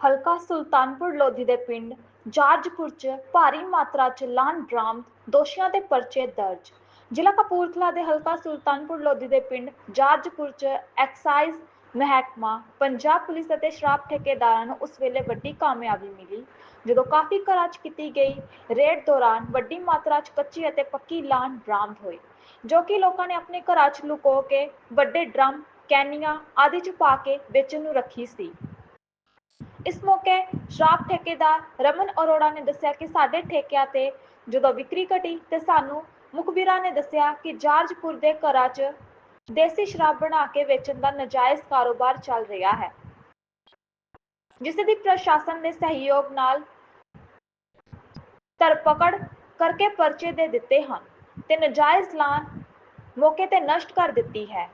ਹਲਕਾ ਸੁਲਤਾਨਪੁਰ ਲੋਧੀ ਦੇ ਪਿੰਡ ਜਾਰਜਪੁਰ 'ਚ ਭਾਰੀ ਮਾਤਰਾ 'ਚ ਲਾਨ ਬਰਾਮਦ, ਦੋਸ਼ੀਆਂ ਦੇ ਪਰਚੇ ਦਰਜ। ਜ਼ਿਲ੍ਹਾ ਕਪੂਰਥਲਾ ਦੇ ਹਲਕਾ ਸੁਲਤਾਨਪੁਰ ਲੋਧੀ ਦੇ ਪਿੰਡ ਜਾਰਜਪੁਰ 'ਚ ਐਕਸਾਈਜ਼ ਮਹਿਕਮਾ ਪੰਜਾਬ ਪੁਲਿਸ ਅਤੇ ਸ਼ਰਾਬ ਠੇਕੇਦਾਰਾਂ ਨੂੰ ਉਸ ਵੇਲੇ ਵੱਡੀ ਕਾਮਯਾਬੀ ਮਿਲੀ, ਜਦੋਂ ਕਾਫੀ ਘਰਾਂ 'ਚ ਕੀਤੀ ਗਈ ਰੇਡ ਦੌਰਾਨ ਵੱਡੀ ਮਾਤਰਾ 'ਚ ਕੱਚੀ ਅਤੇ ਪੱਕੀ ਲਾਨ ਬਰਾਮਦ ਹੋਈ, ਜੋ ਕਿ ਲੋਕਾਂ ਨੇ ਆਪਣੇ ਘਰਾਂ 'ਚ ਲੁਕੋ ਕੇ ਵੱਡੇ ਡਰਮ, ਕੈਨੀਆਂ ਆਦਿ 'ਚ ਪਾ ਕੇ ਵੇਚਣ ਨੂੰ ਰੱਖੀ ਸੀ। ਇਸ ਮੌਕੇ ਸ਼ਰਾਬ ਠੇਕੇਦਾਰ ਰਮਨ ਅਰੋੜਾ ਨੇ ਦੱਸਿਆ ਕਿ ਸਾਡੇ ਠੇਕਿਆਂ ਤੇ ਜਦੋਂ ਵਿਕਰੀ ਘਟੀ ਤੇ ਸਾਨੂੰ ਮੁਖਬਿਰਾਂ ਨੇ ਦੱਸਿਆ ਕਿ ਜਾਰਜਪੁਰ ਦੇ ਘਰਾਂ 'ਚ ਦੇਸੀ ਸ਼ਰਾਬ ਬਣਾ ਕੇ ਵੇਚਣ ਦਾ ਨਜਾਇਜ਼ ਕਾਰੋਬਾਰ ਚੱਲ ਰਿਹਾ ਹੈ। ਜਿਸ ਦੀ ਪ੍ਰਸ਼ਾਸਨ ਨੇ ਸਹਿਯੋਗ ਨਾਲ ਧਰਪਕੜ ਕਰਕੇ ਪਰਚੇ ਦੇ ਦਿੱਤੇ ਹਨ ਤੇ ਨਜਾਇਜ਼ ਲਾਨ ਮੌਕੇ ਤੇ ਨਸ਼ਟ ਕਰ ਦਿੱਤੀ ਹੈ।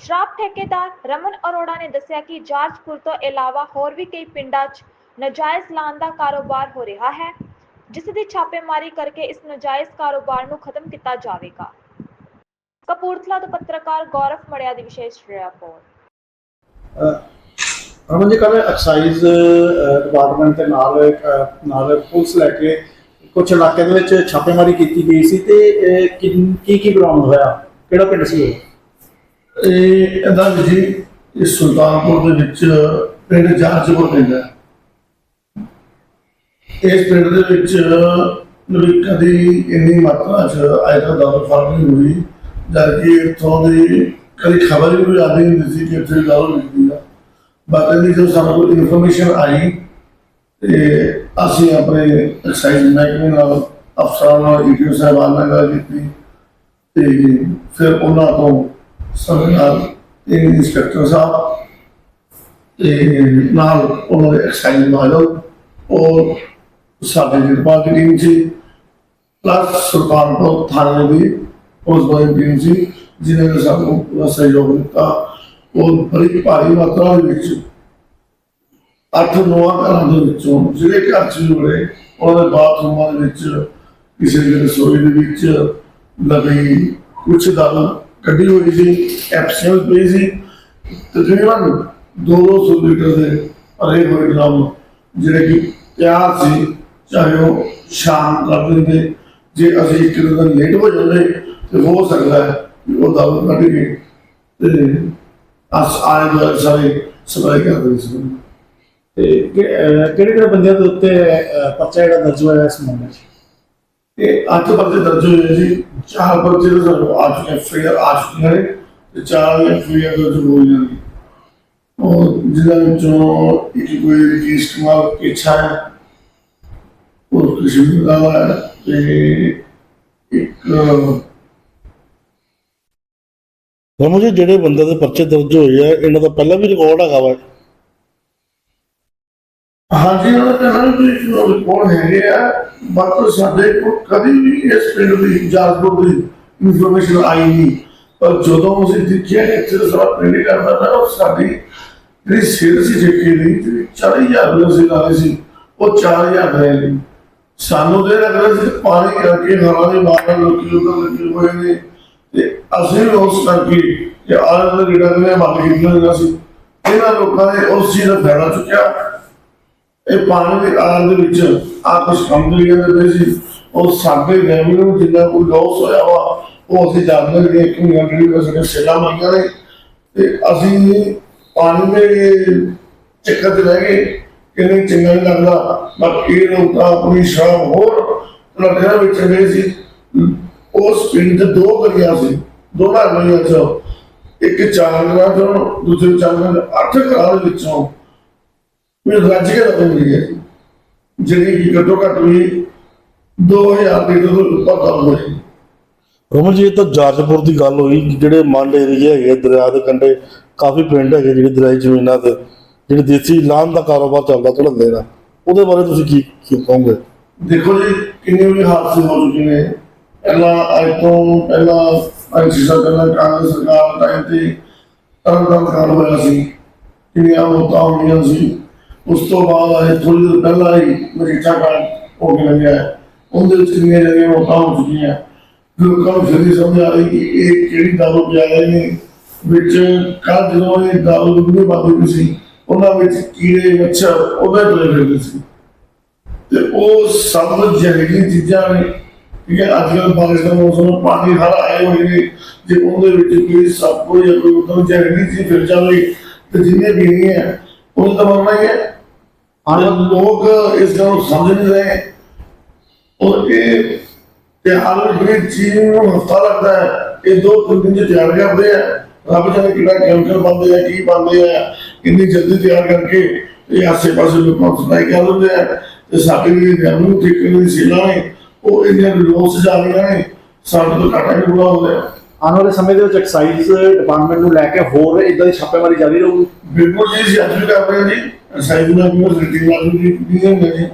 ਸ਼ਰਾਬ ਠੇਕੇਦਾਰ ਰਮਨ ਅਰੋੜਾ ਨੇ ਦੱਸਿਆ ਕਿ ਜਾਰਜਪੁਰ ਤੋਂ ਇਲਾਵਾ ਹੋਰ ਵੀ ਕਈ ਪਿੰਡਾਂ 'ਚ ਨਜਾਇਜ਼ ਲਾਨ ਦਾ ਕਾਰੋਬਾਰ ਹੋ ਰਿਹਾ ਹੈ, ਜਿਸ ਦੀ ਛਾਪੇਮਾਰੀ ਕਰਕੇ ਇਸ ਨਜਾਇਜ਼ ਕਾਰੋਬਾਰ ਨੂੰ ਖਤਮ ਕੀਤਾ ਜਾਵੇਗਾ। ਕਪੂਰਥਲਾ ਤੋਂ ਪੱਤਰਕਾਰ ਗੌਰਵ ਮੜਿਆ ਦੀ ਵਿਸ਼ੇਸ਼ ਰਿਪੋਰਟ। ਰਮਨ ਜੀ ਕੱਲ ਐਕਸਾਈਜ਼ ਡਿਪਾਰਟਮੈਂਟ ਦੇ ਨਾਲ ਨਾਲ ਪੁਲਿਸ ਲੈ ਕੇ ਕੁਝ ਇਲਾਕੇ ਦੇ ਵਿੱਚ ਛਾਪੇਮਾਰੀ ਕੀਤੀ ਗਈ ਸੀ ਤੇ ਕੀ ਕੀ ਬਰਾਮਦ ਹੋਇਆ? ਕਿਹੜਾ ਪਿੰਡ ਸੀ ਇਹ? ਇਹ ਇਹਦਾ ਜੀ ਇਸ ਸੁਲਤਾਨਪੁਰ ਦੇ ਵਿੱਚ ਪਿੰਡ ਜਾਰਜਪੁਰ ਪਿੰਡ ਹੈ ਇਸ ਪਿੰਡ ਦੇ ਵਿੱਚ ਵੀ ਕਦੀ ਇੰਨੀ ਮਾਤਰਾ ਚ ਆਇਤਾ ਦਾ ਫ਼ਰਕ ਨਹੀਂ ਹੋਈ ਜਦ ਕਿ ਇੱਥੋਂ ਦੀ ਕਦੀ ਖਬਰ ਵੀ ਕੋਈ ਆਦੀ ਨਹੀਂ ਸੀ ਕਿ ਇੱਥੇ ਦਾਰੂ ਮਿਲਦੀ ਆ। ਬਾਕੀ ਦੀ ਜੋ ਸਾਨੂੰ ਕੋਈ ਇਨਫੋਰਮੇਸ਼ਨ ਆਈ, ਤੇ ਅਸੀਂ ਆਪਣੇ ਐਕਸਾਈਜ਼ ਮਹਿਕਮੇ ਨਾਲ, ਅਫਸਰਾਂ ਨਾਲ ਈਟੀਓ ਸਾਹਿਬਾਨ ਨਾਲ ਗੱਲ ਕੀਤੀ, ਤੇ ਫਿਰ ਉਹਨਾਂ ਤੋਂ ਸਾਡੇ ਨਾਲ ਇਹ ਇੰਸਪੈਕਟਰ ਸਾਹਿਬ ਤੇ ਨਾਲ ਉਹਨਾਂ ਦੇ ਐਕਸਾਈਜ਼ ਮਾਲਕ ਔਰ ਸਾਡੇ ਦੀ ਟੀਮ ਸੀ ਪਲੱਸ ਸੁਲਤਾਨਪੁਰ ਥਾਣੇ ਦੀ ਉਸ ਬੜੀ ਟੀਮ ਸੀ ਜਿਨ੍ਹਾਂ ਨੇ ਸਾਨੂੰ ਪੂਰਾ ਸਹਿਯੋਗ ਦਿੱਤਾ। ਉਹ ਬੜੀ ਭਾਰੀ ਮਾਤਰਾ ਵਿੱਚ ਅੱਠ ਨੌਂ ਘਰਾਂ ਦੇ ਵਿੱਚੋਂ ਜਿਹੜੇ ਘਰ ਚ ਜੁੜੇ, ਉਹਨਾਂ ਦੇ ਬਾਥਰੂਮਾਂ ਦੇ ਵਿੱਚ, ਕਿਸੇ ਦੇ ਰਸੋਈ ਦੇ ਵਿੱਚ ਲਗੀ ਕੁਛ ਦਾਲ ਕੱਢੀ ਹੋਈ ਸੀ ਐਪਸੀਅਲ ਪਈ ਸੀ। ਤਕਰੀਬਨ 200 ਲੀਟਰ ਦੇ ਭਰੇ ਹੋਏ ਡਰਮ, ਜਿਹੜੇ ਕਿ ਤਿਆਰ ਸੀ, ਚਾਹੇ ਉਹ ਸ਼ਾਮ ਕਰ ਦਿੰਦੇ ਜੇ ਅਸੀਂ ਇੱਕ ਦਿਨ ਲੇਟ ਹੋ ਜਾਂਦੇ, ਤੇ ਹੋ ਸਕਦਾ ਹੈ ਉਹ ਦਾਲ ਕੱਢ ਕੇ ਤੇ ਅਸ ਆਏ ਦੁਆਲੇ ਸਾਰੇ ਸਪਲਾਈ ਕਰ ਦਿੰਦੇ ਸੀ ਤੇ ਕਿਹੜੇ ਕਿਹੜੇ ਬੰਦਿਆਂ ਦੇ ਉੱਤੇ ਪਰਚਾ ਜਿਹੜਾ ਦਰਜ ਹੋਇਆ ਇਸ ਮਾਮਲੇ 'ਚ? ਇਹ ਅੱਠ ਪਰਚੇ ਦਰਜ ਹੋਏ ਜੀ, ਚਾਰ ਪਰਚੇ ਤਾਂ ਸਾਨੂੰ ਅੱਜ ਐਫਆਈਆਰ ਆ ਚੁੱਕੀਆਂ ਨੇ, ਤੇ ਚਾਰ ਐਫਆਈਆਰ ਦਰਜ ਹੋਈਆਂ ਨੇ ਉਹ ਜਿਹਨਾਂ ਵਿੱਚੋਂ ਇੱਕ ਕੋਈ ਰਜੀਸ ਕੁਮਾਰ ਇੱਛਾ ਹੈ, ਉਹ ਕ੍ਰਿਸ਼ਨ ਦਾ ਹੈ, ਤੇ ਇੱਕ ਰਮਨ ਜੀ, ਜਿਹੜੇ ਬੰਦੇ ਦੇ ਪਰਚੇ ਦਰਜ ਹੋਏ ਆ, ਇਹਨਾਂ ਦਾ ਪਹਿਲਾਂ ਵੀ ਰਿਕਾਰਡ ਹੈਗਾ ਵਾ। ਹਾਂਜੀ ਉਹਨਾਂ ਦਾ ਨਾਮ ਵੀ ਰਿਪੋਰਟ ਹੈਗੇ ਆ, ਬਾਕੀ ਸਾਡੇ ਕੋਲ ਕਦੀ ਵੀ ਇਸ ਪਿੰਡ ਦੀ ਜਾਰਪੁਰ ਦੀ ਇਨਫੋਰਮੇਸ਼ਨ ਆਈ ਨਹੀਂ। ਪਰ ਜਦੋਂ ਅਸੀਂ ਦੇਖਿਆ ਕਿ ਇੱਥੇ ਸਾਰਾ ਪਿੰਡ ਹੀ ਕਰਦਾ ਪਿਆ, ਉਹ ਸਾਡੀ ਜਿਹੜੀ ਸੇਲ ਸੀ ਠੇਕੇ ਦੀ 40000 ਰੁਪਏ ਅਸੀਂ ਲਾਏ ਸੀ, ਉਹ 4000 ਰਹਿ ਗਈ ਸਾਨੂੰ ਦੇ ਲੱਗਦਾ ਸੀ ਪਾਣੀ ਕਰਕੇ ਹਵਾ ਦੇ ਮਾਰਨ ਲੋਕੀ ਉਧਰ ਲੱਗੇ ਹੋਏ ਨੇ, ਤੇ ਅਸੀਂ ਵੀ ਉਸ ਕਰਕੇ ਕਿ ਆਲੇ ਜਿਹੜਾ ਨੇ ਮੰਗ ਕੀਤਾ ਸੀ, ਇਹਨਾਂ ਲੋਕਾਂ ਨੇ ਉਸ ਚੀਜ਼ ਦਾ ਫਾਇਦਾ ਚੁੱਕਿਆ। ਇਹ ਪਾਣੀ ਦੇ ਆਰ ਦੇ ਵਿੱਚ ਆ ਕੁਝ ਕੰਪਨੀਆਂ ਦੇ ਸੀ, ਉਹ ਸਾਡੇ ਰੈਵਨਿਊ ਨੂੰ ਜਿੰਨਾ ਕੋਈ ਲਾਸ ਹੋਇਆ ਵਾ, ਉਹ ਅਸੀਂ ਜਾਣਦੇ ਕਿ ਇੱਕ ਮਹੀਨਾ ਜਿਹੜੀ ਸਾਡੇ ਸੇਲਾਂ ਮੰਗੀਆਂ ਨੇ, ਤੇ ਅਸੀਂ ਪਾਣੀ ਦੇ ਚੱਕਰ 'ਚ ਰਹਿ ਗਏ, ਕਿ ਚੰਗਾ ਨਹੀਂ ਲੱਗਦਾ ਬਟ ਇਹ ਲੋਕ ਤਾਂ ਆਪਣੀ ਸ਼ਰਾਬ ਹੋਰ ਲੜਿਆਂ ਵਿੱਚ ਗਏ ਸੀ। ਉਸ ਪਿੰਡ ਦੇ ਦੋ ਗਲੀਆਂ ਸੀ, ਦੋਨਾਂ ਗਲੀਆਂ 'ਚ, ਇੱਕ ਚਾਰ ਗਲੀਆਂ ਚੋਂ ਦੂਸਰੀ ਅੱਠ ਘਰਾਂ ਦੇ ਵਿੱਚੋਂ ਮੈਨੂੰ ਰੱਜ ਕੇ ਲੱਗ ਰਹੀ ਹੈ। ਜਿਹੜੀ ਕਿ ਘੱਟੋ ਘੱਟ ਵੀ 2000 ਦੇ ਤੋਂ ਉੱਪਰ ਕੰਮ ਹੋਈ। ਰਮਨ ਜੀ ਇਹ ਤਾਂ ਜਾਰਜਪੁਰ ਦੀ ਗੱਲ ਹੋਈ ਜਿਹੜੇ ਮੰਡ ਏਰੀਆ ਹੈਗੇ ਦਰਿਆ ਦੇ ਕੰਢੇ ਕਾਫੀ ਪਿੰਡ ਹੈਗੇ ਜਿਹੜੇ ਦਰਿਆਈ ਜ਼ਮੀਨਾਂ ਤੇ ਜਿਹੜੇ ਦੇਸੀ ਲਾਨ ਦਾ ਕਾਰੋਬਾਰ ਚੱਲਦਾ ਚੜ੍ਹਦੇ ਨਾ ਉਹਦੇ ਬਾਰੇ ਤੁਸੀਂ ਕੀ ਕੀ ਕਹੋਗੇ? ਦੇਖੋ ਜੀ ਕਿੰਨੇ ਵੀ ਹਾਦਸੇ ਹੋ ਚੁੱਕੇ ਨੇ। ਪਹਿਲਾਂ ਅੱਜ ਤੋਂ ਪਹਿਲਾਂ ਅੱਜ ਸਾਲ ਪਹਿਲਾਂ ਕਾਂਗਰਸ ਸਰਕਾਰ ਟਾਈਮ ਤੇ ਤਰਨ ਤਾਰਨ ਕਾਂਡ ਹੋਇਆ ਸੀ। ਕਿੰਨੀਆਂ ਮੌਤਾਂ ਹੋਈਆਂ ਸੀ। ਉਸ ਤੋਂ ਬਾਅਦ ਆਏ ਥੋੜੀ ਦੇਰ ਪਹਿਲਾਂ ਹੀ ਮਰੀਠਾ ਕਾਂਡ ਹੋ ਕੇ ਲੱਗਿਆ ਉਹਦੇ ਵਿੱਚ ਕਿੰਨੀਆਂ ਜਗ੍ਹਾ ਮੌਤਾਂ ਹੋ ਚੁੱਕੀਆਂ, ਲੋਕਾਂ ਨੂੰ ਫਿਰ ਸਮਝ ਆ ਰਹੀ ਕਿ ਇਹ ਕਿਹੜੀ ਦਾਰੂ ਪਿਆ ਰਹੇ ਨੇ, ਵਿੱਚ ਕੱਲ ਜਦੋਂ ਇਹ ਦਾਰੂ ਨਹੀਂ ਬੰਦ ਹੋਈ ਸੀ, ਉਹਨਾਂ ਵਿੱਚ ਕੀੜੇ, ਮੱਛਰ ਉਹਦੇ ਤੁਰੇ ਫਿਰਦੇ ਸੀ। ਤੇ ਉਹ ਸਭ ਜ਼ਹਿਰੀਲੀ ਚੀਜ਼ਾਂ ਨੇ, ਠੀਕ ਹੈ ਅੱਜ ਕੱਲ੍ਹ ਬਾਰਿਸ਼ ਦਾ ਮੌਸਮ, ਪਾਣੀ ਹਰ ਆਏ ਹੋਏ ਨੇ, ਜੇ ਉਹਦੇ ਵਿੱਚ ਕੋਈ ਸੱਪ ਜਾਂ ਕੋਈ ਉਦੋਂ ਜ਼ਹਿਰੀਲੀ ਚੀਜ਼ ਫਿਰ ਜਾਵੇ, ਤੇ ਜਿੰਨੇ ਪੀਣੀ ਹੈ ਉਹ ਤਾਂ ਮਰਨਾ ਹੀ ਹੈ। ਹਾਂ ਹਾਂ ਲੋਕ ਇਸ ਗੱਲ ਨੂੰ ਸਮਝ ਨਹੀਂ ਰਹੇ। ਔਰ ਇਹ ਤਿਆਰ ਬੜੀ ਚੀਜ਼ ਨੂੰ ਹਫਤਾ ਲੱਗਦਾ ਹੈ। ਇਹ ਦੋ ਤਿੰਨ ਦਿਨ ਚ ਤਿਆਰ ਕਰਦੇ ਆ। ਰੱਬ ਜਾਣੇ ਕਿਹੜਾ ਕੈਮੀਕਲ ਪਾਉਂਦੇ ਆ ਕੀ ਪਾਉਂਦੇ ਆ। ਕਿੰਨੀ ਜਲਦੀ ਤਿਆਰ ਕਰਕੇ ਇਹ ਆਸੇ ਪਾਸੇ ਲੋਕਾਂ ਨੂੰ ਸਪਲਾਈ ਕਰ ਦਿੰਦੇ ਆ। ਤੇ ਸਾਡੇ ਜਿਹੜੇ ਰੈਵਨਿਊ ਠੇਕੇ ਦੀ ਸੀਲਾਂ ਨੇ। ਉਹ ਇੰਨੇ ਲੋਸ ਜਾ ਰਹੀਆਂ ਨੇ। ਸਾਡੇ ਤੋਂ ਘਾਟਾ ਨਹੀਂ ਪੂਰਾ ਹੋ ਰਿਹਾ। ਆਉਣ ਵਾਲੇ ਸਮੇਂ ਦੇ ਵਿੱਚ ਐਕਸਾਈਜ਼ ਡਿਪਾਰਟਮੈਂਟ ਨੂੰ ਲੈ ਕੇ ਹੋਰ ਇਦਾਂ ਦੀ ਛਾਪੇਮਾਰੀ ਜਾਰੀ ਰਹੂਗੀ। ਬਿਲਕੁਲ ਜੀ ਅਸੀਂ ਅੱਜ ਵੀ ਕਰ ਰਹੇ ਹਾਂ ਜੀ। ਸਾਈਡ ਨਾਲ ਵੀ ਰਿਟਿੰਗ ਨਾਲ ਵੀ ਨਹੀਂ ਹੁੰਦੇ ਜੀ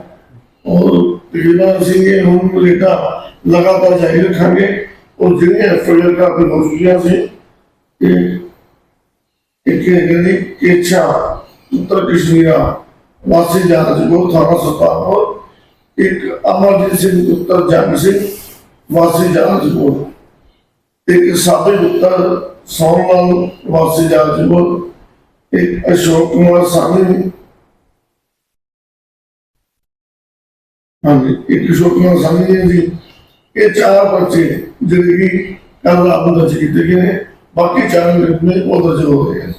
ਔਰ ਤਕਰੀਬਨ ਅਸੀਂ ਇਹ ਹੁਣ ਰੇਟਾ ਲਗਾਤਾਰ ਜਾਰੀ ਰੱਖਾਂਗੇ ਔਰ ਜਿਹੜੀਆਂ ਐਫਆਈਆਰ ਕਾਫੀ ਹੋ ਚੁੱਕੀਆਂ ਸੀ ਕਿ ਇੱਕ ਹੈਗਾ ਜੀ ਕੇਛਾ ਉੱਤਰ ਕਸ਼ਮੀਰਾ ਵਾਸੀ ਜਹਾਜ਼ ਕੋ ਥਾਣਾ ਸੁਲਤਾਨਪੁਰ ਇੱਕ ਅਮਰਜੀਤ ਸਿੰਘ ਉੱਤਰ ਜੰਗ ਸਿੰਘ ਵਾਸੀ ਜਹਾਜ਼ ਕੋ ਇੱਕ ਸਾਬਿਕ ਉੱਤਰ ਸੋਨਲਾਲ ਵਾਸੀ ਜਹਾਜ਼ ਕੋ ਇੱਕ ਅਸ਼ੋਕ ਕੁਮਾਰ ਹਾਂਜੀ, ਇੱਕ ਅਸ਼ੋਕ ਕੁਮਾਰ ਸਾਹਨੀ ਜੀ। ਇਹ ਚਾਰ ਬੱਚੇ ਜਿਹੜੇ ਕਿ ਕੱਲ ਆਪ ਦਰਜ ਕੀਤੇ ਗਏ ਨੇ, ਬਾਕੀ ਚਾਰ ਮੇਰੇ ਉਹ ਦਰਜ ਹੋ ਰਹੇ ਨੇ